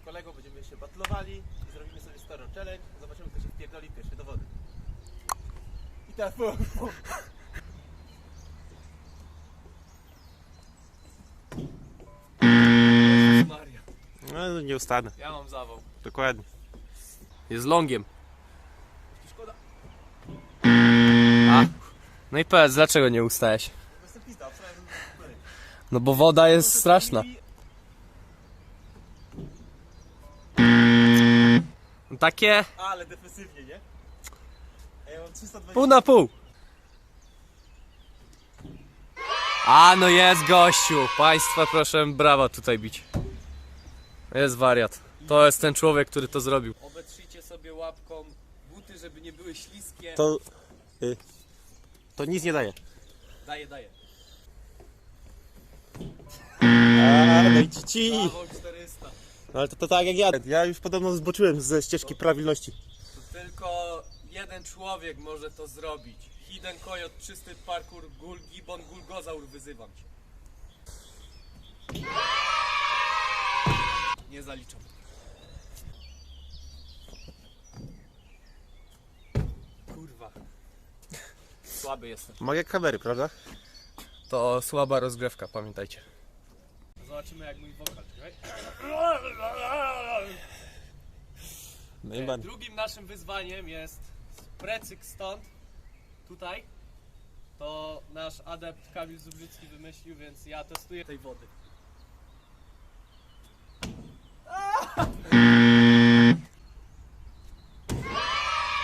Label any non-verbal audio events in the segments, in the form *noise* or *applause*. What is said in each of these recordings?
moim kolegą będziemy się batlowali i zrobimy sobie staro challenge. Zobaczymy kto się wpierdoli pierwszy do wody. I teraz po. Maria. No nie ustanę. Ja mam zawał. Dokładnie. Jest longiem. Szkoda. A. No i powiedz, dlaczego nie ustałeś? Bo Jestem pizda, obsrałem No bo woda jest straszna. Takie Ale defensywnie, nie? A ja mam 320. pół na pół. A no jest gościu. Państwa proszę brawa tutaj bić. Jest wariat. To jest ten człowiek, który to zrobił. Obetrzyjcie sobie łapką buty, żeby nie były śliskie. To... Y, to nic nie daje. Daję, daję. A, no i ci 400. No ale to, to tak jak ja. Ja już podobno zboczyłem ze ścieżki prawilności. To tylko jeden człowiek może to zrobić. Hidden Coyote, czysty parkour, Gul, Gibbon, Gulgozaur, wyzywam cię. Nie zaliczam. Kurwa. Słaby jestem. Mogę kamery, prawda? To słaba rozgrywka, pamiętajcie. Zobaczymy jak mój wokal, czekaj. No i ban. Drugim naszym wyzwaniem jest precyk stąd, tutaj. To nasz adept Kamil Zubrzycki wymyślił, więc ja testuję tej wody.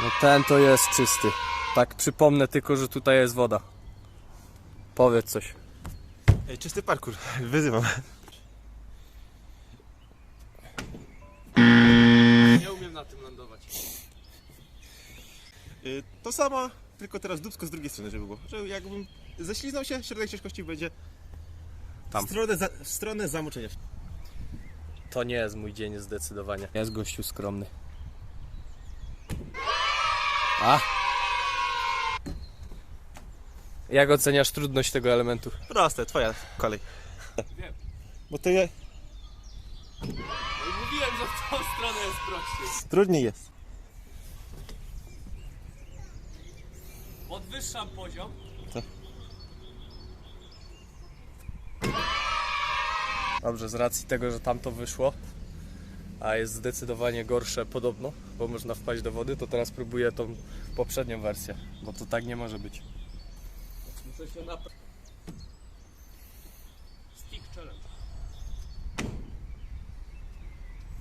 No ten to jest czysty. Tak przypomnę tylko, że tutaj jest woda. Powiedz coś. Ej, czysty parkour. Wyzywam. Nie umiem na tym lądować. Y, to samo, tylko teraz dubsko z drugiej strony, żeby było. Że jakbym ześliznął się, środek ciężkości będzie Tam. W stronę, za, w stronę zamoczenia. To nie jest mój dzień zdecydowanie. Jest gościu skromny. A! Jak oceniasz trudność tego elementu? Proste, twoja kolej. Wiem. Bo to je, Mówiłem, że w tą stronę jest prościej. trudniej jest. Podwyższam poziom. Co? Dobrze, z racji tego, że tam to wyszło, a jest zdecydowanie gorsze podobno, bo można wpaść do wody, to teraz próbuję tą poprzednią wersję, bo to tak nie może być. Muszę się nap... Stick challenge.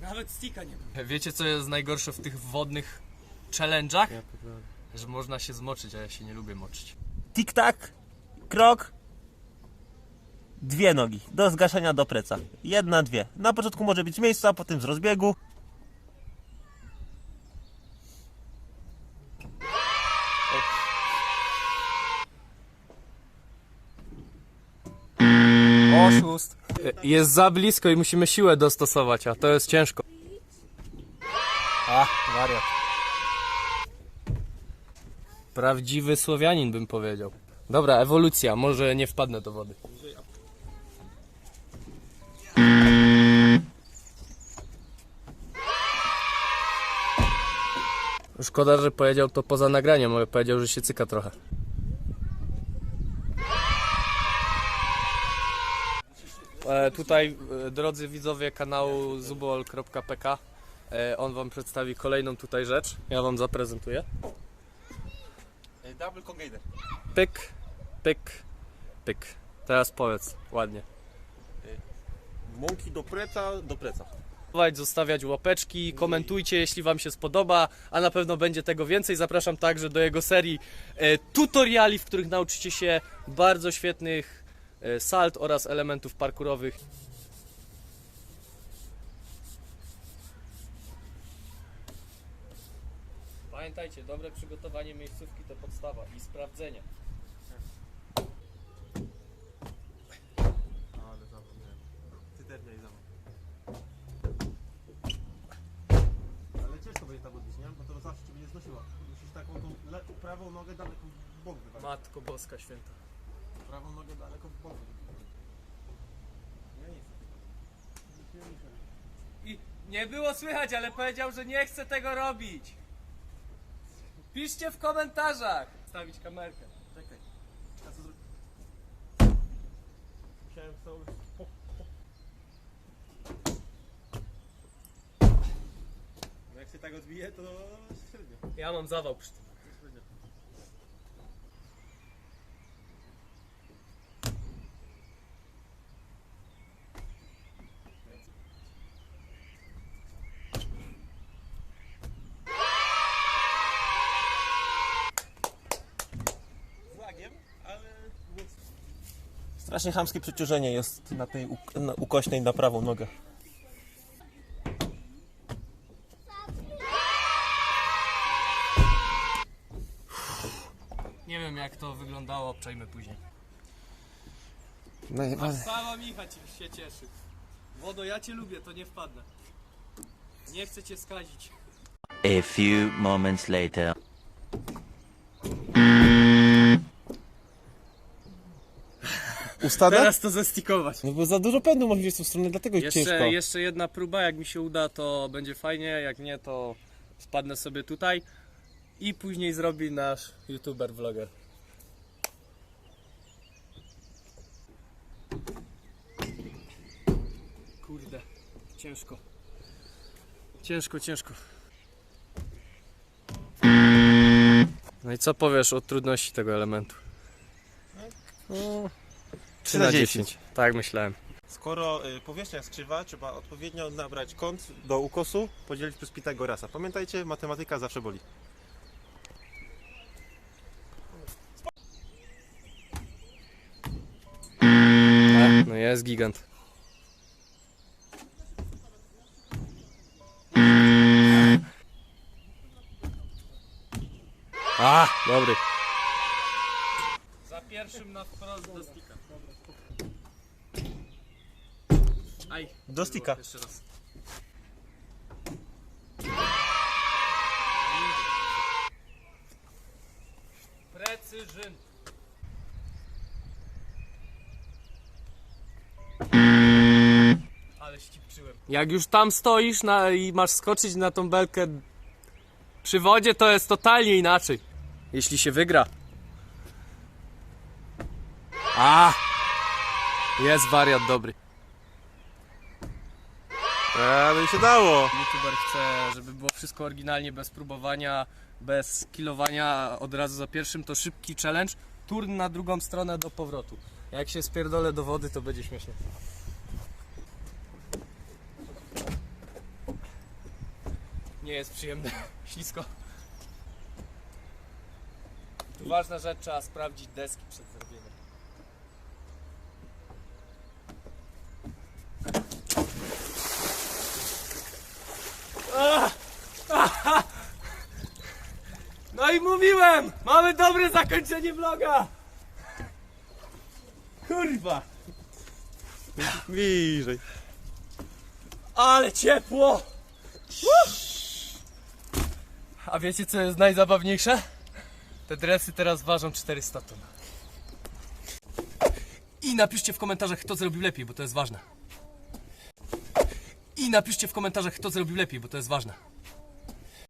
Nawet sticka nie było. Wiecie co jest najgorsze w tych wodnych challenge'ach? Że można się zmoczyć, a ja się nie lubię moczyć. Tik-tak, krok, dwie nogi, do zgaszenia do pleca. Jedna, dwie. Na początku może być miejsca, potem z rozbiegu. Oszust. Jest za blisko i musimy siłę dostosować, a to jest ciężko. A, wariat. Prawdziwy Słowianin bym powiedział. Dobra, ewolucja, może nie wpadnę do wody. Szkoda, że powiedział to poza nagraniem, ale powiedział, że się cyka trochę. E, tutaj, e, drodzy widzowie kanału zubol.pk, e, on wam przedstawi kolejną tutaj rzecz. Ja wam zaprezentuję. Y, Double congainer. Pyk, pyk, pyk. Teraz powiedz ładnie. Mąki do preca, do preca. Zostawiać łapeczki, komentujcie jeśli Wam się spodoba, a na pewno będzie tego więcej. Zapraszam także do jego serii e, tutoriali, w których nauczycie się bardzo świetnych e, salt oraz elementów parkurowych. Pamiętajcie, dobre przygotowanie miejscówki to podstawa i sprawdzenie. Ale zapomniałem. Ty też miałeś zawał. Ale ciężko będzie tam odbić, nie? Bo to zawsze cię będzie znosiło. Musisz taką tą le- prawą nogę daleko w bok wywalić. Matko Boska Święta. Prawą nogę daleko w bok. Nic. Nic nie liczę. Nie było słychać, ale powiedział, że nie chce tego robić. Piszcie w komentarzach. Stawić kamerkę. Czekaj. A co zrobić? Musiałem to... No jak się tak odbije, to średnio. Ja mam zawał przy tym. średnio. Z lagiem, ale... Strasznie chamskie przeciążenie jest na tej uk- na ukośnej na prawą nogę. Nie wiem jak to wyglądało, przejmę później. No Sama Micha ci się cieszy. Wodo, ja cię lubię, to nie wpadnę. Nie chcę cię skazić. A few moments later. Ustada? Teraz to zestikować. No bo za dużo pędu może mieć w tą stronę, dlatego ciężko. Jeszcze, jeszcze jedna próba, jak mi się uda, to będzie fajnie, jak nie, to spadnę sobie tutaj i później zrobi nasz youtuber, vloger. Kurde, ciężko. Ciężko, ciężko. No i co powiesz o trudności tego elementu? No, 3 na 10. Tak myślałem. Skoro y, powierzchnia jest krzywa, trzeba odpowiednio nabrać kąt do ukosu, podzielić przez Pitagorasa. Pamiętajcie, matematyka zawsze boli. No jest gigant. A, dobry. Za pierwszym na wprost do stika. Aj. Do stika. Jeszcze raz. Precyzyn. Ale ścipczyłem. Jak już tam stoisz na, i masz skoczyć na tą belkę przy wodzie, to jest totalnie inaczej. Jeśli się wygra. A! Jest wariat dobry. Ale się dało! YouTuber chce, żeby było wszystko oryginalnie, bez próbowania, bez kilowania od razu za pierwszym, to szybki challenge, turn na drugą stronę do powrotu. Jak się spierdolę do wody, to będzie śmiesznie. Nie jest przyjemne, *laughs* ślisko. Tu ważna rzecz, trzeba sprawdzić deski przed zrobieniem. No Mamy dobre zakończenie vloga! Kurwa! Bliżej. Ale ciepło! A wiecie co jest najzabawniejsze? Te dresy teraz ważą 400 ton. I napiszcie w komentarzach kto zrobił lepiej, bo to jest ważne. I napiszcie w komentarzach kto zrobił lepiej, bo to jest ważne.